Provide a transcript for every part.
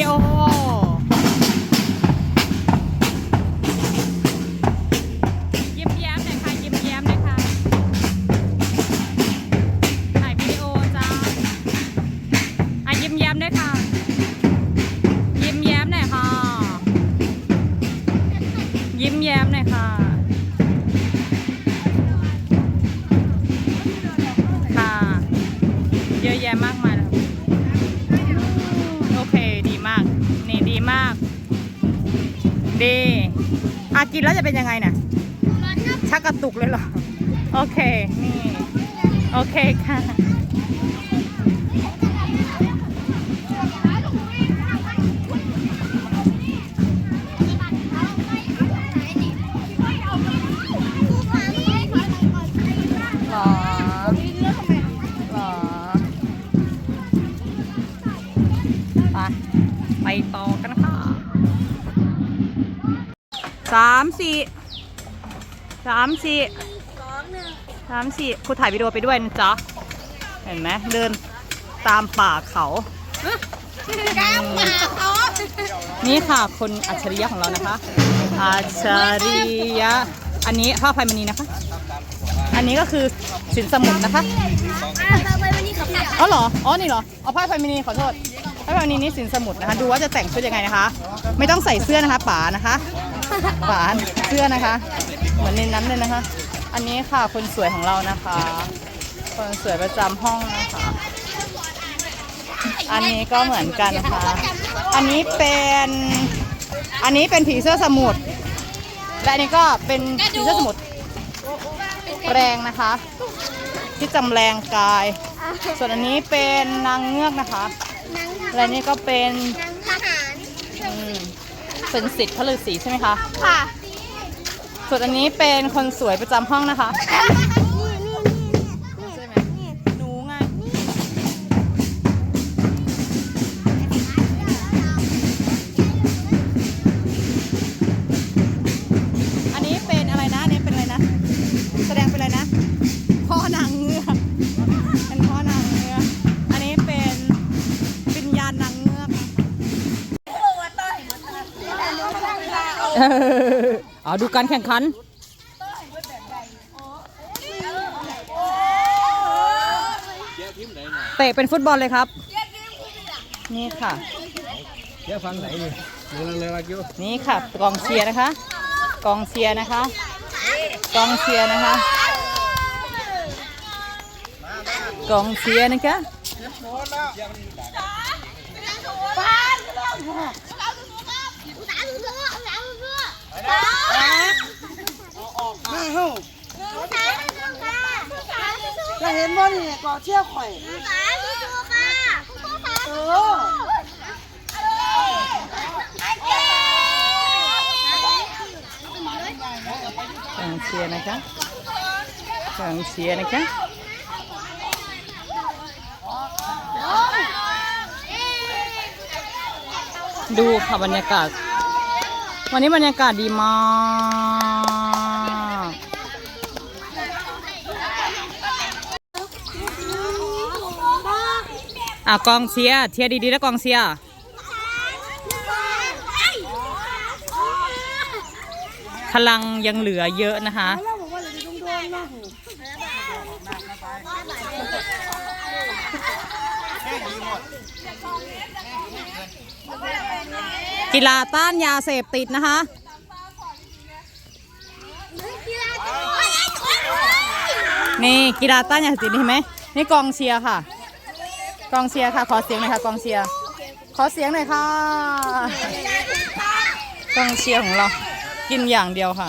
ดีโอ ยิ้มแย้มหน่อยค่ะยิ้มแย้มหน่อยค่ะ ถ่ายวิดีโอจ้าอะยิ้มแย้มด้วยค่ะ ยิ้มแย้มหน่อยค่ะ ยิ้มแย้มหน่อยค่ะ ดีอากินแล้วจะเป็นยังไงเนี่ยชักกระตุกเลยเหรอ โอเค นี่ โอเคค่ะ สามสี่สามสี่สามสี่คุณถ่ายวิดีโอไปด้วยนะจ๊ะ เห็นไหมเดินตามป่าเขา นี่ค่ะคนอัจฉริยะของเรานะคะ อัจฉริยะ อันนี้ผ้าไฟมณีนะคะ อันนี้ก็คือสินสมุนนะคะอ๋อเหรอ อ๋อ นี่เหรอ เอาผ้าไฟมินีขอโทษผ้าไฟมินีนี่สินสมุดนะคะ ดูว่าจะแต่งชุดยังไงนะคะ ไม่ต้องใส่เสื้อนะคะป๋านะคะ ป๋านเสื้อนะคะ เหมือนในนั้นเลยนะคะ อันนี้ค่ะคนสวยของเรานะคะ คนสวยประจำห้องนะคะ อันนี้ก็เหมือนกันนะคะ อันนี้เป็นอันนี้เป็นผีเสื้อสมุทรและอันนี้ก็เป็นผีเสื้อสมุทรแรงนะคะ ที่จำแรงกาย ส่วนอันนี้เป็นนางเงือกนะคะ และนี่ก็เป็น เป็นสิทธิ์พระฤาษีใช่ไหมคะ ค่ะ ส่วนอันนี้เป็นคนสวยประจำห้องนะคะ เอาดูการแข่งขันเตะเป็นฟุตบอลเลยครับ นี่ค่ะเดี๋ยวฟังไหนนี่เร็วเร็วๆกิ้วนี่ค่ะ กองเชียร์นะคะ กองเชียร์นะคะ กองเชียร์นะคะ กองเชียร์นะคะ มาเฮ้จะเห็นบ่านี่กอเชี่ยวข่อย เออกองเชียร์นะคะกองเชียร์นะคะดูค่ะบรรยากาศ วันนี้บรรยากาศดีมาก อะกองเชียร์เชียร์ดีๆแล้วกองเชียร์พลังยังเหลือเยอะนะคะ กีฬาต้านยาเสพติดนะคะนี่กีฬาต้านยาเสพติดเห็นไหมนี่กองเชียร์ค่ะ กองเชียร์ค่ะ ขอเสียงหน่อยค่ะกองเชียร์ขอเสียงหน่อยค่ะกองเชียร์ของเรากินอย่างเดียวค่ะ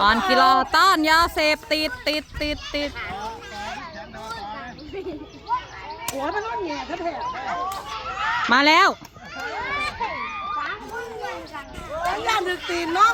การกีโลต้อนยาเสพติดติดติดติดหัวมันร้อนแง่แท้มาแล้วๆย่านดึกตีนเนาะ